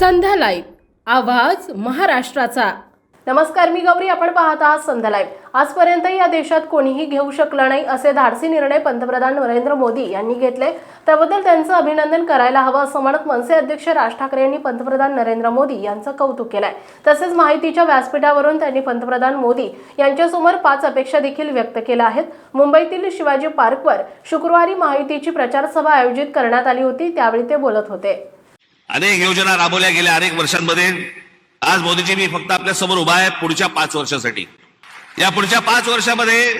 संध्या live आवाज महाराष्ट्राचा. नमस्कार मी गौरी आपण पाहत आहात संध्या लाईव्ह. आजपर्यंत या देशात कोणीही घेऊ शकलं नाही असे धाडसी निर्णय पंतप्रधान नरेंद्र मोदी यांनी घेतले. त्याबद्दल त्यांचं अभिनंदन करायला हवं असं म्हणत मनसे अध्यक्ष राज ठाकरे यांनी पंतप्रधान नरेंद्र मोदी यांचं कौतुक केलंय. तसेच माहितीच्या व्यासपीठावरून त्यांनी पंतप्रधान मोदी यांच्यासमोर पाच अपेक्षा देखील व्यक्त केल्या आहेत. मुंबईतील शिवाजी पार्कवर शुक्रवारी माहितीची प्रचारसभा आयोजित करण्यात आली होती त्यावेळी ते बोलत होते. अनेक योजना राबवल्या गेल्या अनेक वर्षांमध्ये. आज मोदीजी मी फक्त आपल्यासमोर उभा आहे पुढच्या पाच वर्षासाठी. या पुढच्या पाच वर्षामध्ये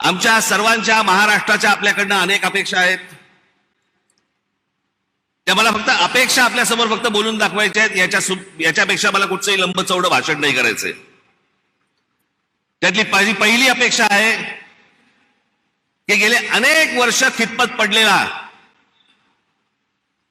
आमच्या सर्वांच्या महाराष्ट्राच्या आपल्याकडनं अनेक अपेक्षा आहेत. त्या मला फक्त अपेक्षा आपल्यासमोर फक्त बोलून दाखवायच्या आहेत. याच्या याच्यापेक्षा मला कुठचंही लंब चौडं भाषण नाही करायचंय. त्यातली माझी पहिली अपेक्षा आहे की गेले अनेक वर्ष खितपत पडलेला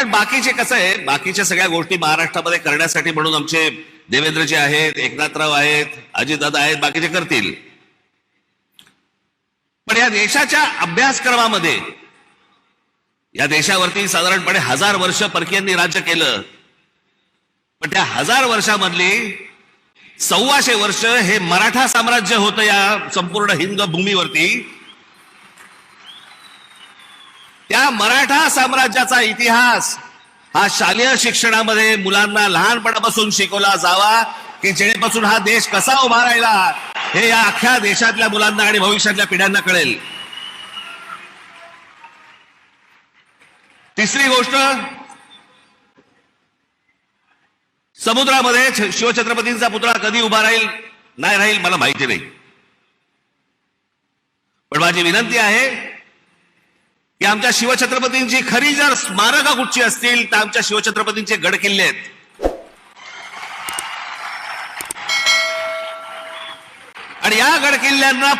कारण बाकीचे कसं आहे बाकीच्या सगळ्या गोष्टी महाराष्ट्रामध्ये करण्यासाठी म्हणून आमचे देवेंद्रजी आहेत एकनाथराव आहेत अजितदादा आहेत बाकीचे करतील. पण या देशाच्या अभ्यासक्रमामध्ये या देशावरती साधारणपणे हजार वर्ष परकीयांनी राज्य केलं. पण त्या हजार वर्षामधली सव्वाशे वर्ष हे मराठा साम्राज्य होतं या संपूर्ण हिंद भूमीवरती या मराठा साम्राज्याचा इतिहास हा शालेय शिक्षणामध्ये मुलांना लहानपणापासून शिकवला जावा की जेणेपासून हा देश कसा उभा राहिला हे या अख्ख्या देशातल्या मुलांना आणि भविष्यातल्या पिढ्यांना कळेल. तिसरी गोष्ट समुद्रामध्ये शिवछत्रपतींचा पुतळा कधी उभा राहील नाही राहील मला माहिती नाही. पण माझी विनंती आहे की आमच्या शिवछत्रपतींची खरी जर स्मारका कुठची असतील तर आमच्या शिवछत्रपतींचे गड किल्ले आहेत. आणि या गड किल्ल्यांना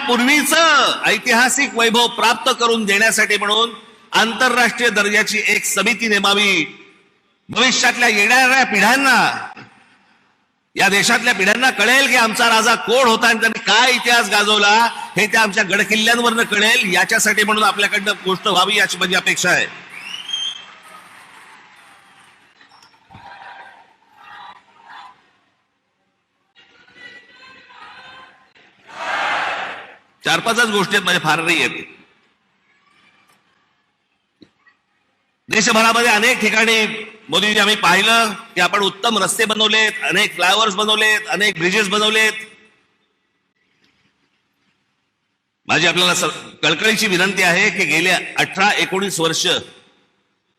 ऐतिहासिक वैभव प्राप्त करून देण्यासाठी म्हणून आंतरराष्ट्रीय दर्जाची एक समिती नेमावी. भविष्यातल्या येणाऱ्या पिढ्यांना या देशातल्या पिढ्यांना कळेल की आमचा राजा कोण होता आणि त्यांनी काय इतिहास गाजवला हे त्या आमच्या गडकिल्ल्यांवरनं कळेल. याच्यासाठी म्हणून आपल्याकडनं गोष्ट व्हावी याची माझी अपेक्षा आहे. चार पाचच गोष्टी आहेत माझ्या फार नाही आहेत देशभरामध्ये अनेक ठिकाणी मोदीजी आम्ही पाहिलं की आपण उत्तम रस्ते बनवलेत अनेक फ्लायओव्हर्स बनवलेत अनेक ब्रिजेस बनवलेत. माझी आपल्याला कळकळीची विनंती आहे की गेल्या अठरा एकोणीस वर्ष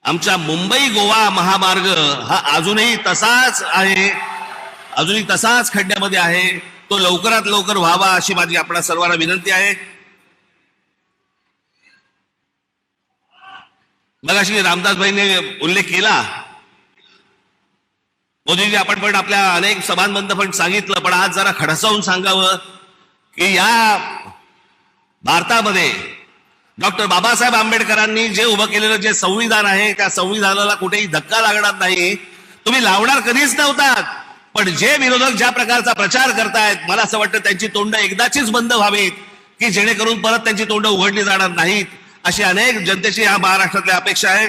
आमचा मुंबई गोवा महामार्ग हा अजूनही तसाच आहे अजूनही तसाच खड्ड्यामध्ये आहे. तो लवकरात लवकर व्हावा अशी माझी आपल्या सर्वांना विनंती आहे. मगाशी रामदासभाईने उल्लेख केला मोदीजी आपण पण आपल्या अनेक सभांबद्दल पण सांगितलं पण आज जरा खडसावून सांगावं की या भारतामध्ये डॉक्टर बाबासाहेब आंबेडकरांनी जे उभं केलेलं जे संविधान आहे त्या संविधानाला कुठेही धक्का लागणार नाही. तुम्ही लावणार कधीच नव्हतात पण जे विरोधक ज्या प्रकारचा प्रचार करतायत मला असं वाटतं त्यांची तोंड एकदाचीच बंद व्हावीत की जेणेकरून परत त्यांची तोंड उघडली जाणार नाहीत. अशी अनेक जनतेची या महाराष्ट्रातल्या अपेक्षा आहे.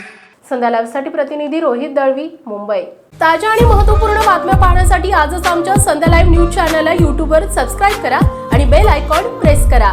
संध्या लाईव्हसाठी प्रतिनिधी रोहित दळवी मुंबई. ताज्या आणि महत्त्वपूर्ण बातम्या पाहण्यासाठी आजच आमच्या संध्या लाईव्ह न्यूज चॅनलला यूट्यूबवर सबस्क्राईब करा आणि बेल आयकॉन प्रेस करा.